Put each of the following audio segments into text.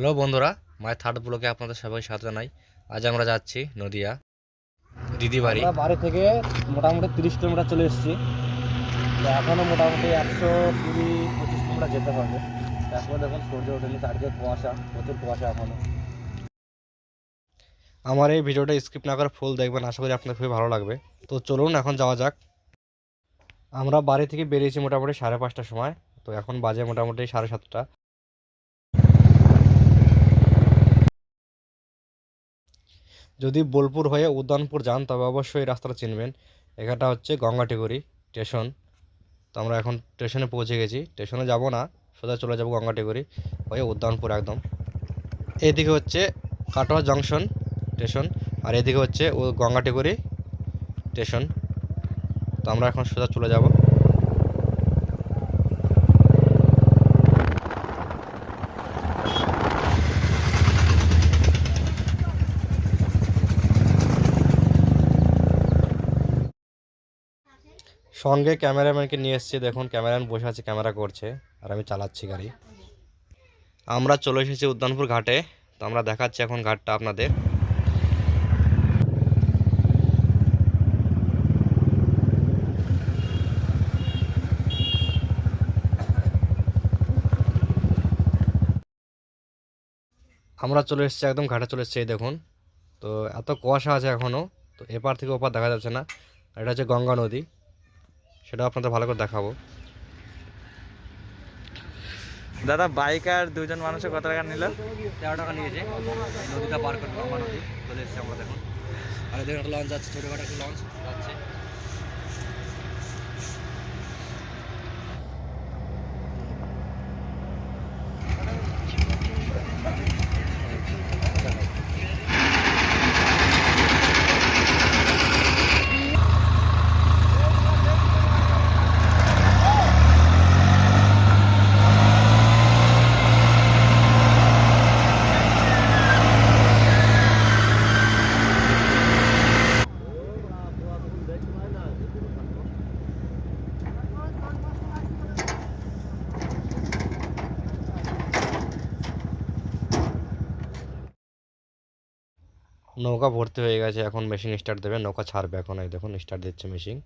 Hello বন্ধুরা মায়ের third ব্লকে আপনাদের সবাই স্বাগত জানাই। আজ আমরা যাচ্ছি নদিয়া দিদি বাড়ি আমরা বাড়ি থেকে মোটামুটি তিরিশ কিলোমিটার চলে এসেছি। তো এখনও মোটামুটি একশো কুড়ি পঁচিশ কিলোমিটার যেতে হবে। তারপরে দেখুন সূর্য ওঠেনি চারদিকে কুয়াশা প্রচুর কুয়াশা এখনও আমার এই ভিডিওটা স্কিপ না করে ফুল দেখবেন আশা করি আপনাদের খুবই ভালো লাগবে। তো চলুন এখন যাওয়া যাক। আমরা বাড়ি থেকে বেরিয়েছি মোটামুটি সাড়ে পাঁচটার সময় তো এখন বাজে মোটামুটি সাড়ে সাতটা। যদি বোলপুর হয়ে উদ্যানপুর যান, তবে অবশ্যই রাস্তাটা চিনবেন। এখানটা হচ্ছে গঙ্গাটিগুড়ি স্টেশন। তো আমরা এখন স্টেশনে পৌঁছে গেছি। স্টেশনে যাব না, সোজা চলে যাব গঙ্গাটিগুড়ি হয়ে উদ্যানপুর একদম। এদিকে হচ্ছে কাটোয়া জংশন স্টেশন, আর এদিকে হচ্ছে ও গঙ্গাটিগুড়ি স্টেশন। তো আমরা এখন সোজা চলে যাব। সঙ্গে ক্যামেরাম্যানকে নিয়ে এসেছি, দেখুন ক্যামেরাম্যান বসে আছে, ক্যামেরা করছে, আর আমি চালাচ্ছি গাড়ি। আমরা চলে এসেছি উদ্যানপুর ঘাটে, তো আমরা দেখাচ্ছি এখন ঘাটটা আপনাদের। আমরা চলে এসেছি, একদম ঘাটে চলে এসেছি দেখুন। তো এত কুয়াশা আছে এখনও তো এপার থেকে ওপার দেখা যাচ্ছে না। এটা হচ্ছে গঙ্গা নদী। সেটা আপনাদের ভালো করে দেখাবো। দাদা বাইক আর দুজন মানুষের কত টাকা নিল? তেরো টাকা নিয়েছে। নদীটা পার করে নদী চলে এসেছে আমরা দেখুন। আর দেখুন একটা লঞ্চ আছে ছোটোখাটো একটা লঞ্চ নৌকা ভর্তি হয়ে গেছে, এখন মেশিন স্টার্ট দেবে, নৌকা ছাড়বে এখন, এই দেখুন স্টার্ট দিচ্ছে মেশিন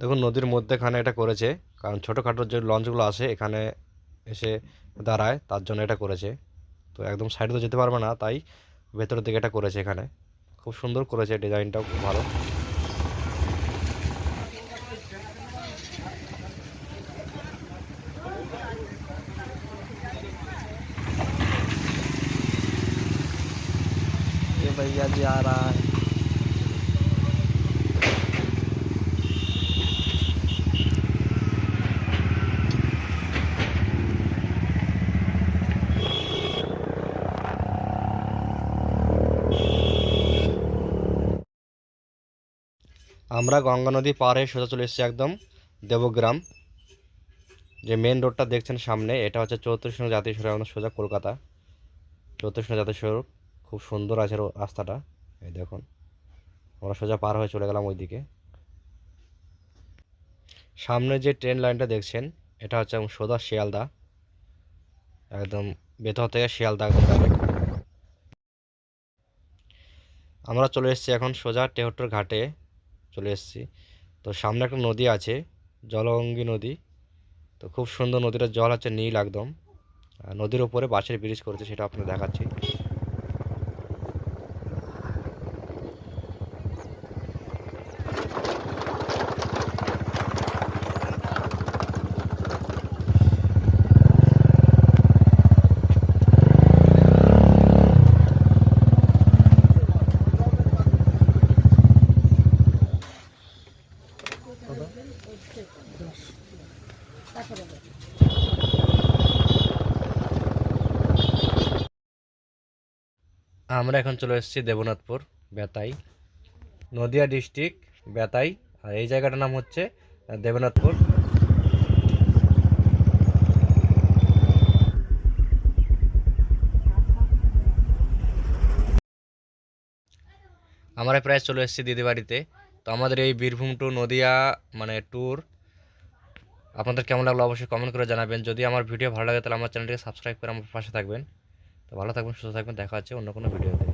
দেখুন নদীর মধ্যেখানে এটা করেছে কারণ ছোটোখাটো যে লঞ্চগুলো আসে এখানে এসে দাঁড়ায় তার জন্য এটা করেছে তো একদম সাইডে তো যেতে পারবে না তাই ভেতরের দিকে এটা করেছে এখানে খুব সুন্দর করেছে ডিজাইনটাও খুব ভালো ये भैया जी आ रहा है আমরা গঙ্গা নদী পার হয়ে সোজা চলে এসেছি একদম দেবগ্রাম। যে মেন রোডটা দেখছেন সামনে, এটা হচ্ছে চৌত্রিশ নং জাতীয় সড়ক আমাদের সোজা কলকাতা। চৌত্রিশ নং জাতীয় সড়ক খুব সুন্দর আছে রাস্তাটা। এই দেখুন, আমরা সোজা পার হয়ে চলে গেলাম ওইদিকে। সামনে যে ট্রেন লাইনটা দেখছেন, এটা হচ্ছে একদম সোজা শিয়ালদা। একদম বেতর থেকে শিয়ালদা একদম ডাইরেক্ট আমরা চলে এসেছি এখন সোজা টেহট্টর ঘাটে। চলে এসেছি। তো সামনে একটা নদী আছে, জলঙ্গি নদী। তো খুব সুন্দর নদীটার জল আছে নীল একদম। নদীর ওপরে বাঁশের ব্রিজ করেছে, সেটা আপনাকে দেখাচ্ছি। আমরা এখন চলে এসেছি দেবনাথপুর, বেতাই। নদিয়া ডিস্ট্রিক্ট, বেতাই। আর এই জায়গাটার নাম হচ্ছে দেবনাথপুর। আমরা প্রায় চলে এসেছি দিদি বাড়িতে তো আমাদের এই বীরভূম টু নদিয়া মানে ট্যুর আপনাদের কেমন লাগল অবশ্যই কমেন্ট করে জানাবেন। যদি আমার ভিডিও ভালো লাগে তাহলে আমার চ্যানেলটিকে সাবস্ক্রাইব করে আমার পাশে থাকবেন। তো ভালো থাকবেন সুস্থ থাকবেন দেখা হচ্ছে অন্য কোনো ভিডিওতে।